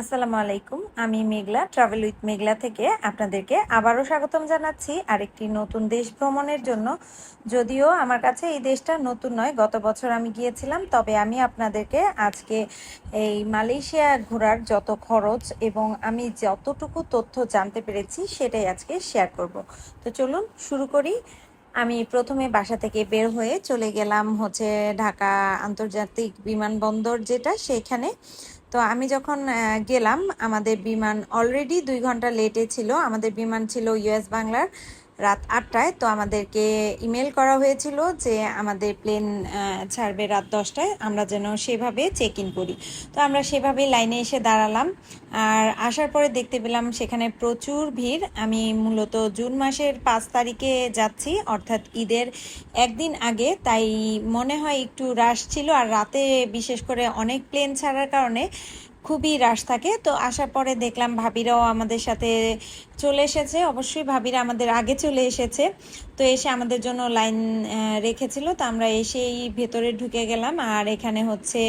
আসসালামু আলাইকুম, আমি মেঘলা ট্রাভেল উইথ মেঘলা থেকে আপনাদেরকে আবারও স্বাগতম জানাচ্ছি আরেকটি নতুন দেশ ভ্রমণের জন্য। যদিও আমার কাছে এই দেশটা নতুন নয়, গত বছর আমি গিয়েছিলাম, তবে আমি আপনাদেরকে আজকে এই মালয়েশিয়া ঘোরার যত খরচ এবং আমি যতটুকু তথ্য জানতে পেরেছি সেটাই আজকে শেয়ার করব। তো চলুন শুরু করি। আমি প্রথমে বাসা থেকে বের হয়ে চলে গেলাম হচ্ছে ঢাকা আন্তর্জাতিক বিমানবন্দর যেটা, সেখানে তো আমি যখন গেলাম, আমাদের বিমান অলরেডি দুই ঘণ্টা লেটে ছিল। আমাদের বিমান ছিল ইউএস বাংলার রাত আটটায়। তো আমাদেরকে ইমেল করা হয়েছিল যে আমাদের প্লেন ছাড়বে রাত দশটায়। আমরা যেন সেভাবে চেক ইন করি। তো আমরা সেভাবে লাইনে এসে দাঁড়ালাম। আর আসার পরে দেখতে পেলাম সেখানে প্রচুর ভিড়। আমি মূলত জুন মাসের পাঁচ তারিখে যাচ্ছি, অর্থাৎ ঈদের একদিন আগে। তাই মনে হয় একটু রাশ ছিল। আর রাতে বিশেষ করে অনেক প্লেন ছাড়ার কারণে খুবই রাশ থাকে। তো আসার পরে দেখলাম ভাবিরাও আমাদের সাথে চলে এসেছে। অবশ্যই ভাবিরা আমাদের আগে চলে এসেছে। তো এসে আমাদের জন্য লাইন রেখেছিল। তো আমরা এসেই ভেতরে ঢুকে গেলাম আর এখানে হচ্ছে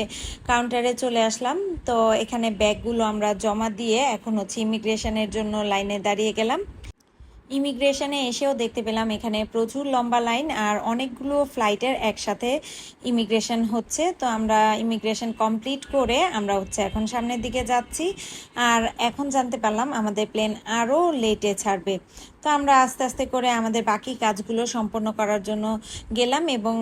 কাউন্টারে চলে আসলাম। তো এখানে ব্যাগগুলো আমরা জমা দিয়ে এখন হচ্ছে ইমিগ্রেশনের জন্য লাইনে দাঁড়িয়ে গেলাম। ইমিগ্রেশনে এসেও দেখতে পেলাম এখানে প্রচুর লম্বা লাইন আর অনেকগুলো ফ্লাইটের একসাথে ইমিগ্রেশন হচ্ছে। তো আমরা ইমিগ্রেশন কমপ্লিট করে আমরা হচ্ছে এখন সামনের দিকে যাচ্ছি। আর এখন জানতে পারলাম আমাদের প্লেন আরও লেটে ছাড়বে। তো আমরা আস্তে আস্তে করে আমাদের বাকি কাজগুলো সম্পন্ন করার জন্য গেলাম এবং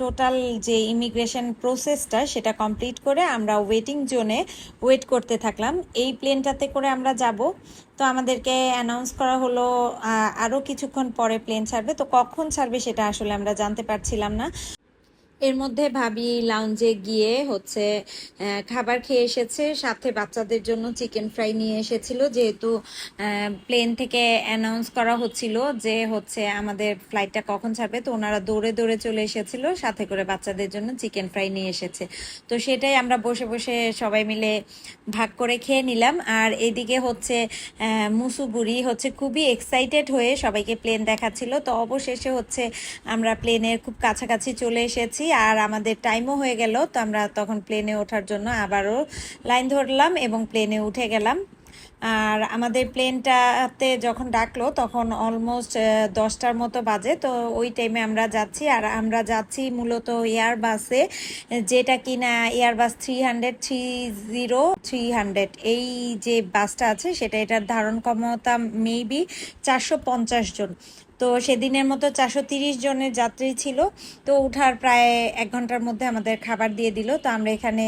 টোটাল যে ইমিগ্রেশন প্রসেসটা সেটা কমপ্লিট করে আমরা ওয়েটিং জোনে ওয়েট করতে থাকলাম। এই প্লেনটাতে করে আমরা যাব। তো আমাদেরকে অ্যানাউন্স করা হলো আরও কিছুক্ষণ পরে প্লেন ছাড়বে। তো কখন ছাড়বে সেটা আসলে আমরা জানতে পারছিলাম না। এর মধ্যে ভাবি লাউঞ্জে গিয়ে হচ্ছে খাবার খেয়ে এসেছে সাথে বাচ্চাদের জন্য চিকেন ফ্রাই নিয়ে এসেছিল যেহেতু প্লেন থেকে অ্যানাউন্স করা হচ্ছিল যে হচ্ছে আমাদের ফ্লাইটটা কখন ছাড়বে তো ওনারা দৌড়ে দৌড়ে চলে এসেছিল সাথে করে বাচ্চাদের জন্য চিকেন ফ্রাই নিয়ে এসেছে। তো সেটাই আমরা বসে বসে সবাই মিলে ভাগ করে খেয়ে নিলাম। আর এদিকে হচ্ছে আহ, মুসু বুড়ি হচ্ছে খুবই এক্সাইটেড হয়ে সবাইকে প্লেন দেখাচ্ছিল। তো অবশেষে হচ্ছে আমরা প্লেনের খুব কাছাকাছি চলে এসেছি। আর আমাদের টাইমও হয়ে গেল। তো আমরা তখন প্লেনে ওঠার জন্য আবারও লাইন ধরলাম এবং প্লেনে উঠে গেলাম। আর আমাদের প্লেনটাতে যখন ডাকলো, তখন অলমোস্ট দশটার মতো বাজে। তো ওই টাইমে আমরা যাচ্ছি, আর আমরা যাচ্ছি মূলত এয়ার বাসে যেটা কিনা Airbus three hundred three zero three hundred এই যে বাসটা আছে, সেটা এটার ধারণ ক্ষমতা মেবি চারশো পঞ্চাশ জন। তো সেদিনের মতো চারশো তিরিশ জনের যাত্রী ছিল। তো উঠার প্রায় এক ঘণ্টার মধ্যে আমাদের খাবার দিয়ে দিল। তো আমরা এখানে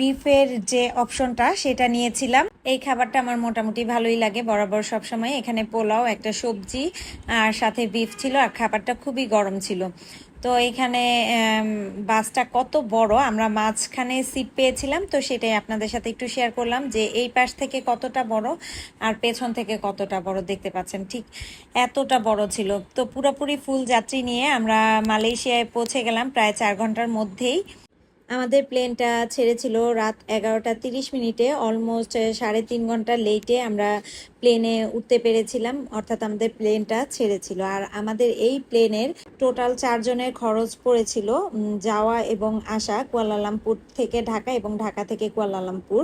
বিফের যে অপশনটা, সেটা নিয়েছিলাম। এই খাবারটা আমার মোটামুটি ভালোই লাগে, বরাবর সবসময় এখানে পোলাও, একটা সবজি আর সাথে বিফ ছিল। আর খাবারটা খুবই গরম ছিল। তো এখানে বাসটা কত বড়? আমরা মাঝখানে সিট পেয়েছিলাম, তো সেটাই আপনাদের সাথে একটু শেয়ার করলাম যে এই পাশ থেকে কতটা বড় আর পেছন থেকে কতটা বড় দেখতে পাচ্ছেন। ঠিক এতটা বড় ছিল। তো পুরোপুরি ফুল যাত্রী নিয়ে আমরা মালয়েশিয়ায় পৌঁছে গেলাম প্রায় চার ঘণ্টার মধ্যেই। আমাদের প্লেনটা ছেড়েছিল রাত এগারোটা তিরিশ মিনিটে অলমোস্ট সাড়ে তিন ঘণ্টা লেটে আমরা প্লেনে উঠতে পেরেছিলাম, অর্থাৎ আমাদের প্লেনটা ছেড়েছিল। আর আমাদের এই প্লেনের টোটাল চারজনের খরচ পড়েছিল যাওয়া এবং আসা কুয়ালালামপুর থেকে ঢাকা এবং ঢাকা থেকে কুয়ালালামপুর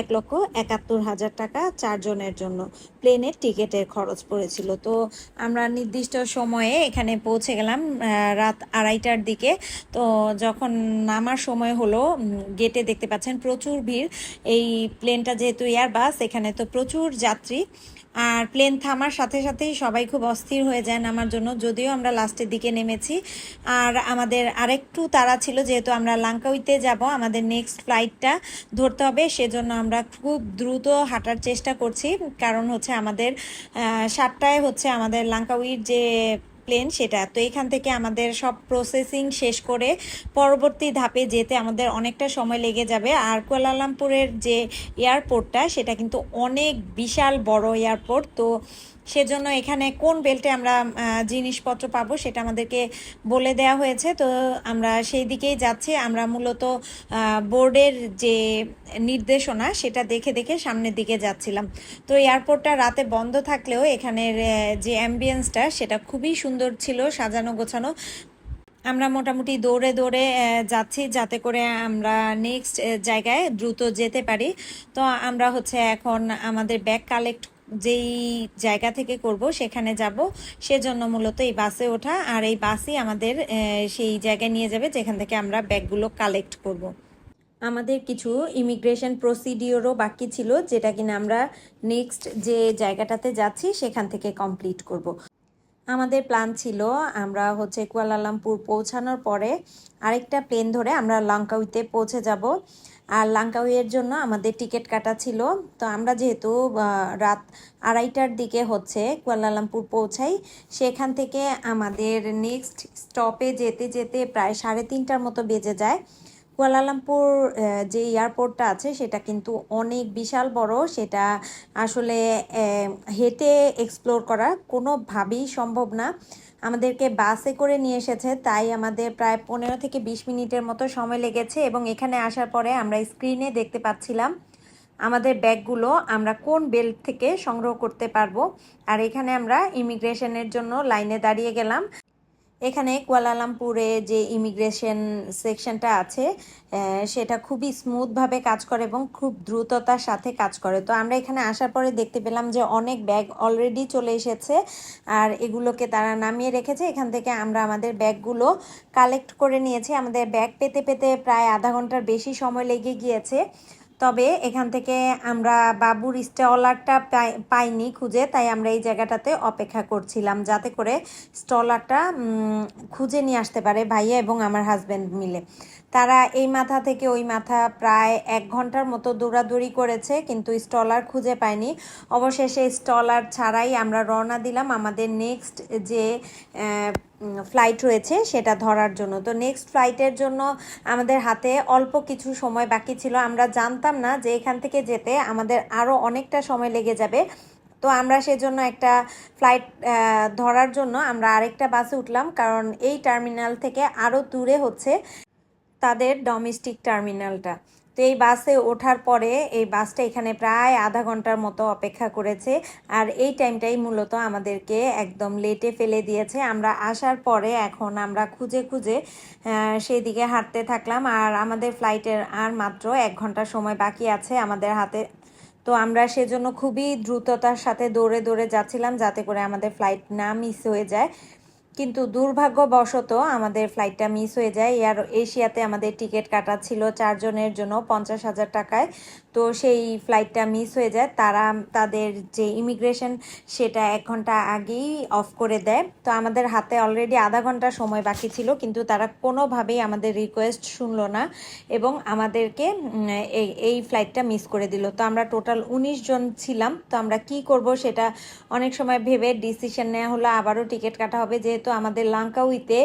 এক লক্ষ একাত্তর হাজার টাকা চারজনের জন্য। প্লেনের টিকিটের খরচ পড়েছিল। তো আমরা নির্দিষ্ট সময়ে এখানে পৌঁছে গেলাম রাত আড়াইটার দিকে। তো যখন নামার সময় হলো গেটে দেখতে পাচ্ছেন প্রচুর ভিড়। এই প্লেনটা যেহেতু এয়ারবাস এখানে তো প্রচুর যাত্রী। আর প্লেন থামার সাথে সাথেই সবাই খুব অস্থির হয়ে যায় আমার জন্য, যদিও আমরা লাস্টের দিকে নেমেছি। আর আমাদের আরেকটু তারা ছিল, যেহেতু আমরা লাঙ্কাউইতে যাব, আমাদের নেক্সট ফ্লাইটটা ধরতে হবে, সেজন্য আমরা খুব দ্রুত হাঁটার চেষ্টা করছি। কারণ হচ্ছে আমাদের সাতটায় হচ্ছে আমাদের লাঙ্কাউইর যে প্লেন সেটা। তো এখান থেকে আমাদের সব প্রসেসিং শেষ করে পরবর্তী ধাপে যেতে আমাদের অনেকটা সময় লেগে যাবে। আর কুয়ালালামপুরের যে এয়ারপোর্টটা সেটা কিন্তু অনেক বিশাল বড় এয়ারপোর্ট তো সেজন্য এখানে কোন বেল্টে আমরা জিনিসপত্র পাবো সেটা আমাদেরকে বলে দেওয়া হয়েছে। তো আমরা সেই দিকেই যাচ্ছি। আমরা মূলত বোর্ডের যে নির্দেশনা সেটা দেখে দেখে সামনের দিকে যাচ্ছিলাম। তো এয়ারপোর্টটা রাতে বন্ধ থাকলেও এখানের যে অ্যাম্বিয়েন্সটা সেটা খুবই সুন্দর ছিল, সাজানো গোছানো। আমরা মোটামুটি দৌড়ে দৌড়ে যাচ্ছি যাতে করে আমরা নেক্সট জায়গায় দ্রুত যেতে পারি। তো আমরা হচ্ছে এখন আমাদের ব্যাগ কালেক্ট যেই জায়গা থেকে করব, সেখানে যাব সেজন্য মূলত এই বাসে ওঠা আর এই বাসই আমাদের সেই জায়গায় নিয়ে যাবে যেখান থেকে আমরা ব্যাগগুলো কালেক্ট করব। আমাদের কিছু ইমিগ্রেশন প্রসিডিওরও বাকি ছিল, যেটা কিনা আমরা নেক্সট যে জায়গাটাতে যাচ্ছি, সেখান থেকে কমপ্লিট করব। আমাদের প্ল্যান ছিল আমরা হচ্ছে কুয়ালালামপুর পৌঁছানোর পরে আরেকটা প্লেন ধরে আমরা লাঙ্কাউইতে পৌঁছে যাব আর লাঙ্কাওয়ের জন্য আমাদের টিকিট কাটা ছিল। তো আমরা যেহেতু রাত আড়াইটার দিকে হচ্ছে কুয়ালালামপুর পৌঁছাই, সেখান থেকে আমাদের নেক্সট স্টপে যেতে যেতে প্রায় সাড়ে তিনটার মতো বেজে যায়। কুয়ালালামপুর যে এয়ারপোর্টটা আছে সেটা কিন্তু অনেক বিশাল বড়। সেটা আসলে হেঁটে এক্সপ্লোর করা কোনোভাবেই সম্ভব না। আমাদেরকে বাসে করে নিয়ে এসেছে, তাই আমাদের প্রায় পনেরো থেকে বিশ মিনিটের মতো সময় লেগেছে এবং এখানে আসার পরে আমরা স্ক্রিনে দেখতে পাচ্ছিলাম আমাদের ব্যাগগুলো আমরা কোন বেল্ট থেকে সংগ্রহ করতে পারব। আর এখানে আমরা ইমিগ্রেশনের জন্য লাইনে দাঁড়িয়ে গেলাম। এখানে কুয়ালালামপুরে যে ইমিগ্রেশন সেকশনটা আছে সেটা খুবই স্মুথভাবে কাজ করে এবং খুব দ্রুততার সাথে কাজ করে। তো আমরা এখানে আসার পরে দেখতে পেলাম যে অনেক ব্যাগ অলরেডি চলে এসেছে আর এগুলোকে তারা নামিয়ে রেখেছে। এখান থেকে আমরা আমাদের ব্যাগগুলো কালেক্ট করে নিয়েছি। আমাদের ব্যাগ পেতে পেতে প্রায় আধা ঘণ্টার বেশি সময় লেগে গিয়েছে। তবে এখান থেকে আমরা বাবুর স্টলারটা পাই- পাইনি খুঁজে, তাই আমরা এই জায়গাটাতে অপেক্ষা করছিলাম যাতে করে স্টলারটা খুঁজে নিয়ে আসতে পারে ভাইয়া এবং আমার হাজব্যান্ড মিলে। তারা এই মাথা থেকে ওই মাথা প্রায় এক ঘণ্টার মতো দৌড়াদৌড়ি করেছে, কিন্তু স্টলার খুঁজে পায়নি। অবশেষে স্টলার ছাড়াই আমরা রওনা দিলাম আমাদের নেক্সট যে ফ্লাইট রয়েছে সেটা ধরার জন্য। তো নেক্সট ফ্লাইটের জন্য আমাদের হাতে অল্প কিছু সময় বাকি ছিল। আমরা জানতাম না যে এখান থেকে যেতে আমাদের আরও অনেকটা সময় লেগে যাবে। তো আমরা সেজন্য একটা ফ্লাইট ধরার জন্য আমরা আরেকটা বাসে উঠলাম, কারণ এই টার্মিনাল থেকে আরও দূরে হচ্ছে। তাদের ডোমেস্টিক টার্মিনালটা তো এই বাসে ওঠার পরে এই বাসটা এখানে প্রায় আধা ঘণ্টার মতো অপেক্ষা করেছে আর এই টাইমটাই মূলত আমাদেরকে একদম লেটে ফেলে দিয়েছে। আমরা আসার পরে এখন আমরা খুঁজে খুঁজে সেই দিকে হাঁটতে থাকলাম আর আমাদের ফ্লাইটের আর মাত্র এক ঘণ্টা সময় বাকি আছে আমাদের হাতে। তো আমরা সেজন্য খুবই দ্রুততার সাথে দৌড়ে দৌড়ে যাচ্ছিলাম যাতে করে আমাদের ফ্লাইট না মিস হয়ে যায়। কিন্তু দুর্ভাগ্যবশত আমাদের ফ্লাইটটা মিস হয়ে যায়। এয়ার এশিয়াতে আমাদের টিকিট কাটা ছিল চারজনের জন্য পঞ্চাশ হাজার টাকায়। তো সেই ফ্লাইটটা মিস হয়ে যায়। তারা তাদের যে ইমিগ্রেশন সেটা এক ঘণ্টা আগেই অফ করে দেয়। তো আমাদের হাতে অলরেডি আধা ঘণ্টা সময় বাকি ছিল, কিন্তু তারা কোনোভাবেই আমাদের রিকোয়েস্ট শুনলো না এবং আমাদেরকে এই ফ্লাইটটা মিস করে দিল। তো আমরা টোটাল উনিশ জন ছিলাম। তো আমরা কি করব সেটা অনেক সময় ভেবে ডিসিশন নেওয়া হলো। আবারও টিকিট কাটা হবে। যেহেতু আমাদের লাঙ্কাউইতে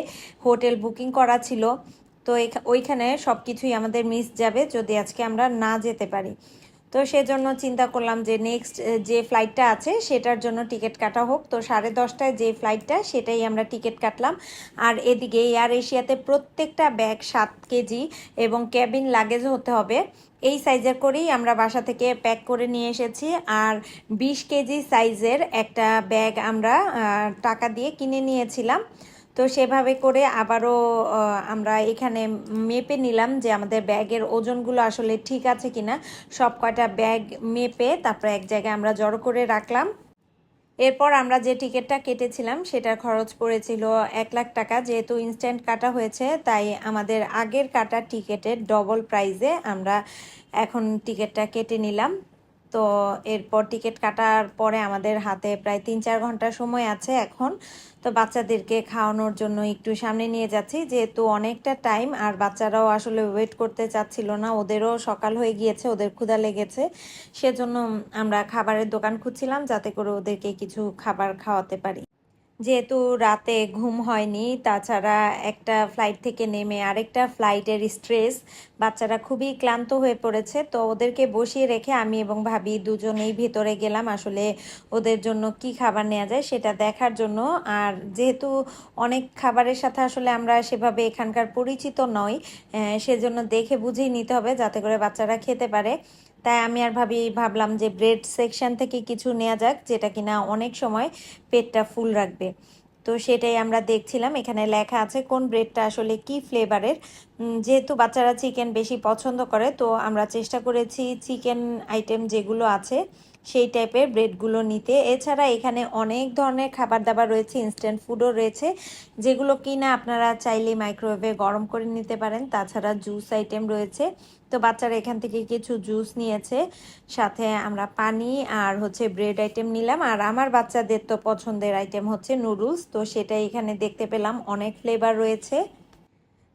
হোটেল বুকিং করা ছিল তো ওইখানে সব কিছুই আমাদের মিস যাবে যদি আজকে আমরা না যেতে পারি। তো সেজন্য চিন্তা করলাম যে নেক্সট যে ফ্লাইটটা আছে সেটার জন্য টিকিট কাটা হোক। তো সাড়ে দশটায় যে ফ্লাইটটা সেটাই আমরা টিকিট কাটলাম। আর এদিকে এয়ার এশিয়াতে প্রত্যেকটা ব্যাগ সাত কেজি এবং ক্যাবিন লাগেজ হতে হবে। এই সাইজের করেই আমরা বাসা থেকে প্যাক করে নিয়ে এসেছি। আর বিশ কেজি সাইজের একটা ব্যাগ আমরা টাকা দিয়ে কিনে নিয়েছিলাম। তো সেভাবে করে আবারও আমরা এখানে মেপে নিলাম যে আমাদের ব্যাগের ওজনগুলো আসলে ঠিক আছে কিনা। সব কয়টা ব্যাগ মেপে তারপরে এক জায়গায় আমরা জড়ো করে রাখলাম। এরপর আমরা যে টিকিটটা কেটেছিলাম সেটার খরচ পড়েছিল এক লাখ টাকা। যেহেতু ইনস্ট্যান্ট কাটা হয়েছে, তাই আমাদের আগের কাটা টিকিটের ডবল প্রাইজে আমরা এখন টিকিটটা কেটে নিলাম। তো এরপর টিকিট কাটার পরে আমাদের হাতে প্রায় তিন চার ঘণ্টা সময় আছে এখন। তো বাচ্চাদেরকে খাওয়ানোর জন্য একটু সামনে নিয়ে যাচ্ছি, যেহেতু অনেকটা টাইম আর বাচ্চারাও আসলে ওয়েট করতে চাচ্ছিল না, ওদেরও সকাল হয়ে গিয়েছে, ওদের ক্ষুধা লেগেছে। সেজন্য আমরা খাবারের দোকান খুঁজছিলাম যাতে করে ওদেরকে কিছু খাবার খাওয়াতে পারি। যেহেতু রাতে ঘুম হয়নি, তাছাড়া একটা ফ্লাইট থেকে নেমে আরেকটা ফ্লাইটের স্ট্রেস বাচ্চারা খুবই ক্লান্ত হয়ে পড়েছে, তো ওদেরকে বসিয়ে রেখে আমি এবং ভাবি দুজনেই ভেতরে গেলাম, আসলে ওদের জন্য কি খাবার নেওয়া যায় সেটা দেখার জন্য। আর যেহেতু অনেক খাবারের সাথে আসলে আমরা সেভাবে এখানকার পরিচিত নই সেজন্য দেখে বুঝেই নিতে হবে যাতে করে বাচ্চারা খেতে পারে। তাই আমি আর ভাবি, ভাবলাম যে ব্রেড সেকশন থেকে কিছু নেওয়া যাক, যেটা কিনা অনেক সময় পেটটা ফুল রাখবে। তো সেটাই আমরা দেখছিলাম, এখানে লেখা আছে কোন ব্রেডটা আসলে কি ফ্লেভারের যেহেতু বাচ্চারা চিকেন বেশি পছন্দ করে, তো আমরা চেষ্টা করেছি চিকেন আইটেম যেগুলো আছে, সেই টাইপের ব্রেডগুলো নিতে। এছাড়া এখানে অনেক ধরনের খাবার দাবার রয়েছে ইনস্ট্যান্ট ফুডও রয়েছে, যেগুলো কিনা আপনারা চাইলে মাইক্রোওয়েভে গরম করে নিতে পারেন। তাছাড়া জুস আইটেম রয়েছে। তো বাচ্চারা এখান থেকে কিছু জুস নিয়েছে, সাথে আমরা পানি আর হচ্ছে ব্রেড আইটেম নিলাম। আর আমার বাচ্চাদের তো পছন্দের আইটেম হচ্ছে নুডলস তো সেটা এখানে দেখতে পেলাম। অনেক ফ্লেভার রয়েছে।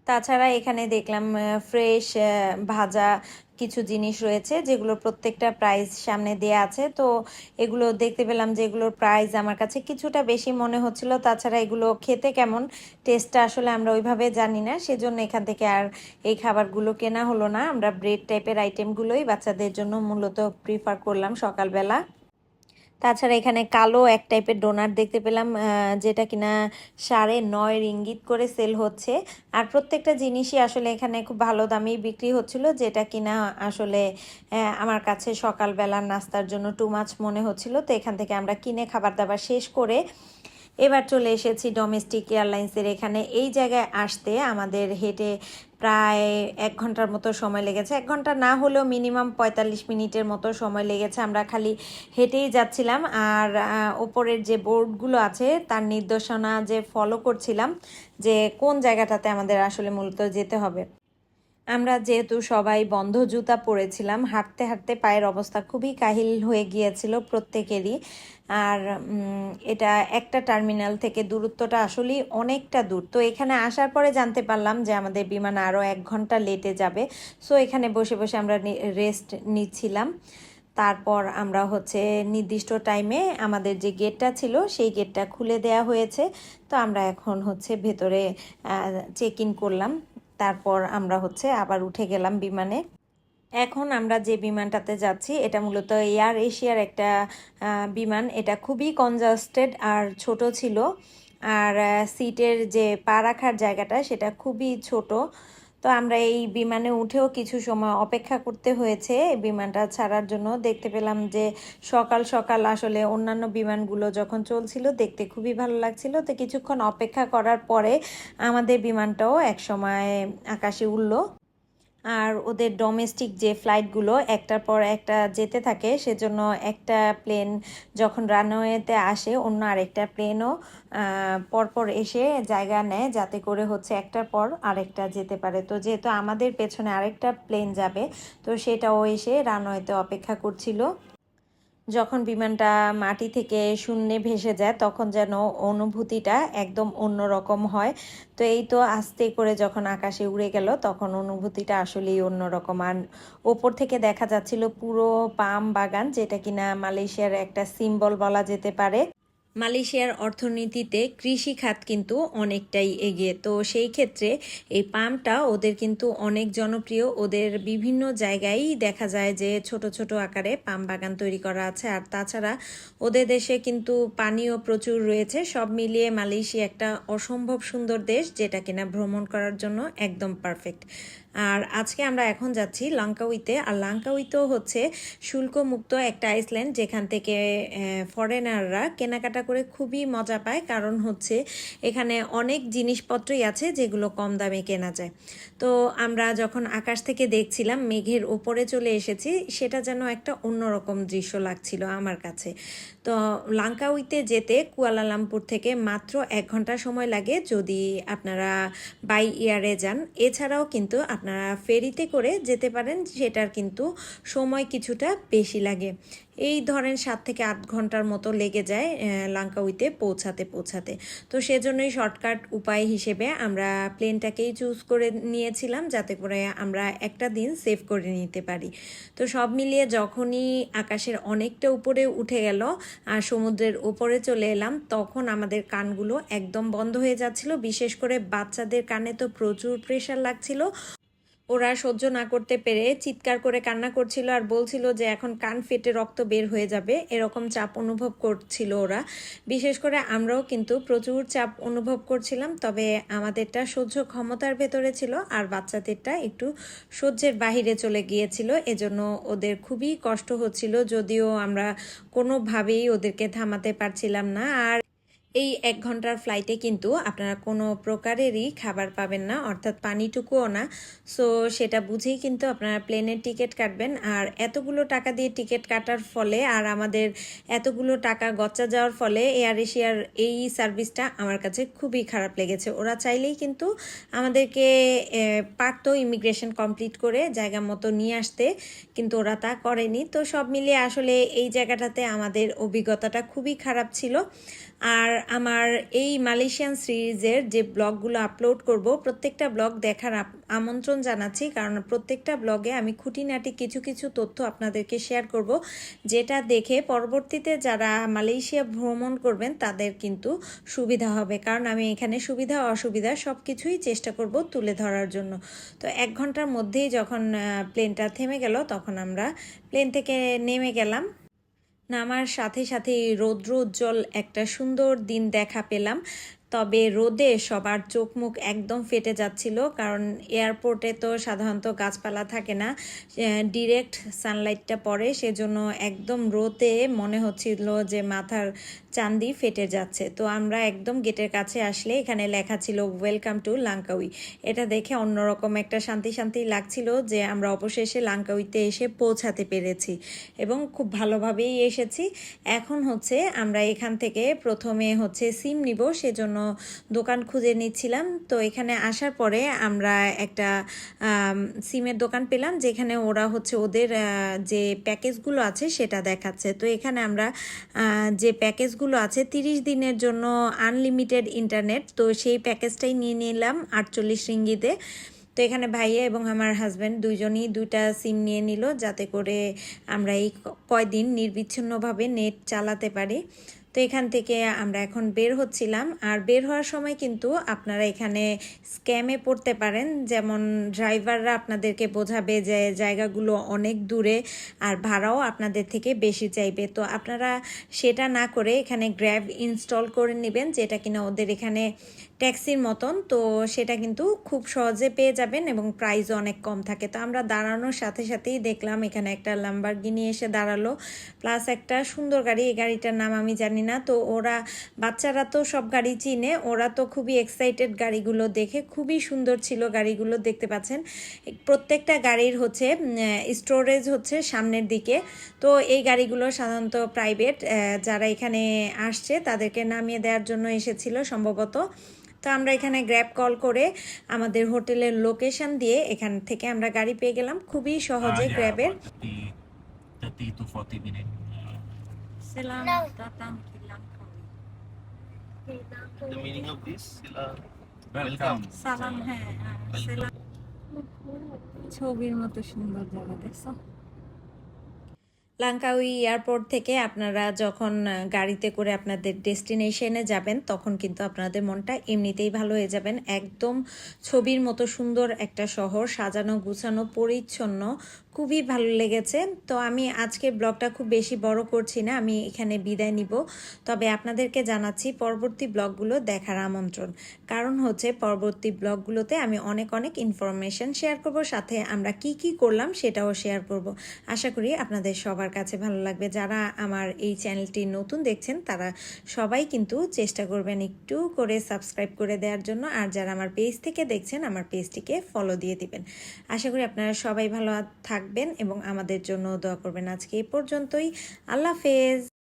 তাছাড়া এখানে দেখলাম ফ্রেশ ভাজা কিছু জিনিস রয়েছে, যেগুলো প্রত্যেকটা প্রাইস সামনে দেয়া আছে। তো এগুলো দেখতে পেলাম যে এগুলোর প্রাইস আমার কাছে কিছুটা বেশি মনে হচ্ছিল। তাছাড়া এগুলো খেতে কেমন টেস্টটা আসলে আমরা ওইভাবে জানি না। সেজন্য এখান থেকে আর এই খাবারগুলো কেনা হলো না। আমরা ব্রেড টাইপের আইটেমগুলোই বাচ্চাদের জন্য মূলত প্রিফার করলাম সকালবেলা। তাছাড়া এখানে কালো এক টাইপের ডোনার দেখতে পেলাম যেটা কিনা সাড়ে নয় রিঙ্গিত করে সেল হচ্ছে। আর প্রত্যেকটা জিনিসই আসলে এখানে খুব ভালো দামেই বিক্রি হচ্ছিল, যেটা কিনা আসলে আমার কাছে সকালবেলার নাস্তার জন্য টু মাছ মনে হচ্ছিল। তো এখান থেকে আমরা কিনে খাবার দাবার শেষ করে এবার চলে এসেছি ডোমেস্টিক এয়ারলাইন্সের এখানে এই জায়গায় আসতে আমাদের হেঁটে প্রায় এক ঘণ্টার মতো সময় লেগেছে। এক ঘণ্টা না হলেও মিনিমাম পঁয়তাল্লিশ মিনিটের মতো সময় লেগেছে। আমরা খালি হেঁটেই যাচ্ছিলাম। আর ওপরের যে বোর্ডগুলো আছে, তার নির্দেশনা যে ফলো করছিলাম যে কোন জায়গাটাতে আমাদের আসলে মূলত যেতে হবে। আমরা যেহেতু সবাই বন্ধ জুতা পরেছিলাম, হাঁটতে হাঁটতে পায়ের অবস্থা খুবই কাহিল হয়ে গিয়েছিল প্রত্যেকেরই। আর এটা একটা টার্মিনাল থেকে দূরত্বটা আসলেই অনেকটা দূর। তো এখানে আসার পরে জানতে পারলাম যে আমাদের বিমান আরও এক ঘণ্টা লেটে যাবে। সো এখানে বসে বসে আমরা রেস্ট নিচ্ছিলাম। তারপর আমরা হচ্ছে নির্দিষ্ট টাইমে আমাদের যে গেটটা ছিল, সেই গেটটা খুলে দেয়া হয়েছে। তো আমরা এখন হচ্ছে ভেতরে চেক ইন করলাম। তারপর আমরা হচ্ছে আবার উঠে গেলাম বিমানে। এখন আমরা যে বিমানটাতে যাচ্ছি, এটা মূলত এয়ার এশিয়ার একটা বিমান। এটা খুবই কনজাস্টেড আর ছোট ছিল। আর সিটের যে পা রাখার জায়গাটা, সেটা খুবই ছোট। তো আমরা এই বিমানে উঠেও কিছু সময় অপেক্ষা করতে হয়েছে। বিমানটা ছাড়ার জন্য দেখতে পেলাম যে সকাল সকাল আসলে অন্যান্য বিমানগুলো যখন চলছিল দেখতে খুবই ভালো লাগছিল। তো কিছুক্ষণ অপেক্ষা করার পরে আমাদের বিমানটাও এক সময় আকাশে উঠল আর ওদের ডোমেস্টিক যে ফ্লাইটগুলো একটার পর একটা যেতে থাকে, সেজন্য একটা প্লেন যখন রানওয়েতে আসে, অন্য আরেকটা প্লেনও পরপর এসে জায়গা নেয়, যাতে করে হচ্ছে একটার পর আরেকটা যেতে পারে। তো যেহেতু আমাদের পেছনে আরেকটা প্লেন যাবে, তো সেটাও এসে রানওয়েতে অপেক্ষা করছিল। যখন বিমানটা মাটি থেকে শূন্যে ভেসে যায়, তখন যেন অনুভূতিটা একদম অন্যরকম হয়। তো এই তো আস্তে করে যখন আকাশে উড়ে গেল, তখন অনুভূতিটা আসলেই অন্যরকম আর ওপর থেকে দেখা যাচ্ছিল পুরো পাম বাগান, যেটা কিনা মালয়েশিয়ার একটা সিম্বল বলা যেতে পারে। মালয়েশিয়ার অর্থনীতিতে কৃষি খাত কিন্তু অনেকটাই এগিয়ে। তো সেই ক্ষেত্রে এই পামটা ওদের কিন্তু অনেক জনপ্রিয়। ওদের বিভিন্ন জায়গায় দেখা যায় যে ছোট ছোট আকারে পাম বাগান তৈরি করা আছে। আর তাছাড়া ওদের দেশে কিন্তু পানিও প্রচুর রয়েছে। সব মিলিয়ে মালয়েশিয়া একটা অসম্ভব সুন্দর দেশ যেটা কিনা ভ্রমণ করার জন্য একদম পারফেক্ট। আর আজকে আমরা এখন যাচ্ছি লাঙ্কাউইতে। আর লাঙ্কাউইতেও হচ্ছে শুল্কমুক্ত একটা আইসল্যান্ড যেখান থেকে ফরেনাররা কেনাকাটা করে খুবই মজা পায়। কারণ হচ্ছে এখানে অনেক জিনিসপত্রই আছে যেগুলো কম দামে কেনা যায়। তো আমরা যখন আকাশ থেকে দেখছিলাম, মেঘের ওপরে চলে এসেছি, সেটা যেন একটা অন্যরকম দৃশ্য লাগছিল আমার কাছে। তো লাঙ্কাউইতে যেতে কুয়ালালামপুর থেকে মাত্র এক ঘণ্টা সময় লাগে যদি আপনারা বাই ইয়ারে যান। এছাড়াও কিন্তু আপনারা ফেরিতে করে যেতে পারেন, সেটার কিন্তু সময় কিছুটা বেশি লাগে। এই ধরেন সাত থেকে আট ঘণ্টার মতো লেগে যায় লাঙ্কাউইতে পৌঁছাতে পৌঁছাতে। তো সেজন্যই শর্টকাট উপায় হিসেবে আমরা প্লেনটাকেই চুজ করে নিয়েছিলাম যাতে করে আমরা একটা দিন সেভ করে নিতে পারি। তো সব মিলিয়ে যখনই আকাশের অনেকটা উপরে উঠে গেল আর সমুদ্রের ওপরে চলে এলাম, তখন আমাদের কানগুলো একদম বন্ধ হয়ে যাচ্ছিল। বিশেষ করে বাচ্চাদের কানে তো প্রচুর প্রেশার লাগছিল। ওরা সহ্য না করতে পেরে চিৎকার করে কান্না করছিল আর বলছিল যে এখন কান ফেটে রক্ত বের হয়ে যাবে। এরকম চাপ অনুভব করছিল ওরা। বিশেষ করে আমরাও কিন্তু প্রচুর চাপ অনুভব করছিলাম, তবে আমাদেরটা সহ্য ক্ষমতার ভেতরে ছিল আর বাচ্চাদেরটা একটু সহ্যের বাহিরে চলে গিয়েছিল। এজন্য ওদের খুবই কষ্ট হচ্ছিল, যদিও আমরা কোনোভাবেই ওদেরকে থামাতে পারছিলাম না। আর এই এক ঘণ্টার ফ্লাইটে কিন্তু আপনারা কোনো প্রকারেরই খাবার পাবেন না, অর্থাৎ পানিটুকুও না। সো সেটা বুঝেই কিন্তু আপনারা প্লেনের টিকিট কাটবেন। আর এতগুলো টাকা দিয়ে টিকিট কাটার ফলে আর আমাদের এতগুলো টাকা গচ্চা যাওয়ার ফলে এয়ার এশিয়ার এই সার্ভিসটা আমার কাছে খুবই খারাপ লেগেছে। ওরা চাইলেই কিন্তু আমাদেরকে পারতো ইমিগ্রেশন কমপ্লিট করে জায়গা মতো নিয়ে আসতে, কিন্তু ওরা তা করেনি। তো সব মিলিয়ে আসলে এই জায়গাটাতে আমাদের অভিজ্ঞতাটা খুবই খারাপ ছিল। আর আমার এই মালয়েশিয়ান সিরিজের যে ব্লগগুলো আপলোড করব, প্রত্যেকটা ব্লগ দেখার আমন্ত্রণ জানাচ্ছি। কারণ প্রত্যেকটা ব্লগে আমি খুঁটিনাটি কিছু কিছু তথ্য আপনাদেরকে শেয়ার করব, যেটা দেখে পরবর্তীতে যারা মালয়েশিয়া ভ্রমণ করবেন, তাদের কিন্তু সুবিধা হবে। কারণ আমি এখানে সুবিধা, অসুবিধা সব কিছুই চেষ্টা করব তুলে ধরার জন্য। তো এক ঘণ্টার মধ্যেই যখন প্লেনটা থেমে গেল, তখন আমরা প্লেন থেকে নেমে গেলাম। নামার সাথে সাথে রৌদ্র উজ্জ্বল একটা সুন্দর দিন দেখা পেলাম। তবে রোদে সবার চোখ মুখ একদম ফেটে যাচ্ছিল, কারণ এয়ারপোর্টে তো সাধারণত গাছপালা থাকে না। ডিরেক্ট সানলাইটটা পড়ে, সেজন্য একদম রোদে মনে হচ্ছিল যে মাথার চান্দি ফেটে যাচ্ছে। তো আমরা একদম গেটের কাছে আসলে এখানে লেখা ছিল ওয়েলকাম টু লাঙ্কাউই এটা দেখে অন্যরকম একটা শান্তি শান্তি লাগছিল যে আমরা অবশেষে লাঙ্কাউইতে এসে পৌঁছাতে পেরেছি এবং খুব ভালোভাবেই এসেছি। এখন হচ্ছে আমরা এখান থেকে প্রথমে হচ্ছে সিম নিব, সেজন্য দোকান খুঁজে নিচ্ছিলাম। তো এখানে আসার পরে আমরা একটা সিমের দোকান পেলাম, যেখানে ওরা হচ্ছে ওদের যে প্যাকেজগুলো আছে সেটা দেখাচ্ছে। তো এখানে আমরা যে প্যাকেজগুলো আছে তিরিশ দিনের জন্য আনলিমিটেড ইন্টারনেট, তো সেই প্যাকেজটাই নিয়ে নিলাম আটচল্লিশ রিঙ্গিতে। তো এখানে ভাইয়া এবং আমার হাজব্যান্ড দুইজনই দুইটা সিম নিয়ে নিল, যাতে করে আমরা এই কয়দিন নির্বিচ্ছিন্নভাবে নেট চালাতে পারি। তো এখান থেকে আমরা এখন বের হচ্ছিলাম। আর বের হওয়ার সময় কিন্তু আপনারা এখানে স্ক্যামে পড়তে পারেন। যেমন ড্রাইভাররা আপনাদেরকে বোঝাবে যে জায়গাগুলো অনেক দূরে আর ভাড়াও আপনাদের থেকে বেশি চাইবে। তো আপনারা সেটা না করে এখানে গ্র্যাব ইনস্টল করে নেবেন, যেটা কিনা ওদের এখানে ট্যাক্সির মতন। তো সেটা কিন্তু খুব সহজে পেয়ে যাবেন এবং প্রাইসও অনেক কম থাকে। তো আমরা দাঁড়ানোর সাথে সাথেই দেখলাম এখানে একটা লাম্বারগিনি এসে দাঁড়াল। প্লাস একটা সুন্দর গাড়ি। এই গাড়িটার নাম আমি জানি না? তো ওরা বাচ্চারা তো সব গাড়ি চিনে। ওরা তো খুবই এক্সাইটেড গাড়িগুলো দেখে। খুবই সুন্দর ছিল গাড়িগুলো দেখতে পাচ্ছেন। প্রত্যেকটা গাড়ির হচ্ছে স্টোরেজ হচ্ছে সামনের দিকে। তো এই গাড়িগুলো সাধারণত প্রাইভেট যারা এখানে আসছে তাদেরকে নামিয়ে দেওয়ার জন্য এসেছিল সম্ভবত। তো আমরা এখানে গ্র্যাব কল করে আমাদের হোটেলের লোকেশন দিয়ে এখান থেকে আমরা গাড়ি পেয়ে গেলাম। খুবই সহজে গ্র্যাবের about 30, 30 to 40 minutes. Selam No. datang ke Langkawi. The meaning of this, sila Welcome. সালাম হ্যাঁ হ্যাঁ, ছবির মতো সুন্দর জায়গা দেখছ লাঙ্কাউই এয়ারপোর্ট থেকে আপনারা যখন গাড়িতে করে আপনাদের ডেস্টিনেশনে যাবেন, তখন কিন্তু আপনাদের মনটা এমনিতেই ভালো হয়ে যাবেন। একদম ছবির মতো সুন্দর একটা শহর, সাজানো, গুছানো, পরিচ্ছন্ন, খুবই ভালো লেগেছে। তো আমি আজকে ব্লগটা খুব বেশি বড় করছি না, আমি এখানে বিদায় নিব। তবে আপনাদেরকে জানাচ্ছি পরবর্তী ব্লগগুলো দেখার আমন্ত্রণ। কারণ হচ্ছে, পরবর্তী ব্লগগুলোতে আমি অনেক অনেক ইনফরমেশন শেয়ার করব, সাথে আমরা কি কি করলাম সেটাও শেয়ার করব। আশা করি আপনাদের সবার কাছে ভালো লাগবে। যারা আমার এই চ্যানেলটি নতুন দেখছেন, তারা সবাই কিন্তু চেষ্টা করবেন একটু করে সাবস্ক্রাইব করে দেওয়ার জন্য। আর যারা আমার পেজ থেকে দেখছেন, আমার পেজটিকে ফলো দিয়ে দিবেন। আশা করি আপনারা সবাই ভালো থাকবেন এবং আমাদের জন্য দোয়া করবেন। আজকে এ পর্যন্তই। আল্লাহ হাফেজ।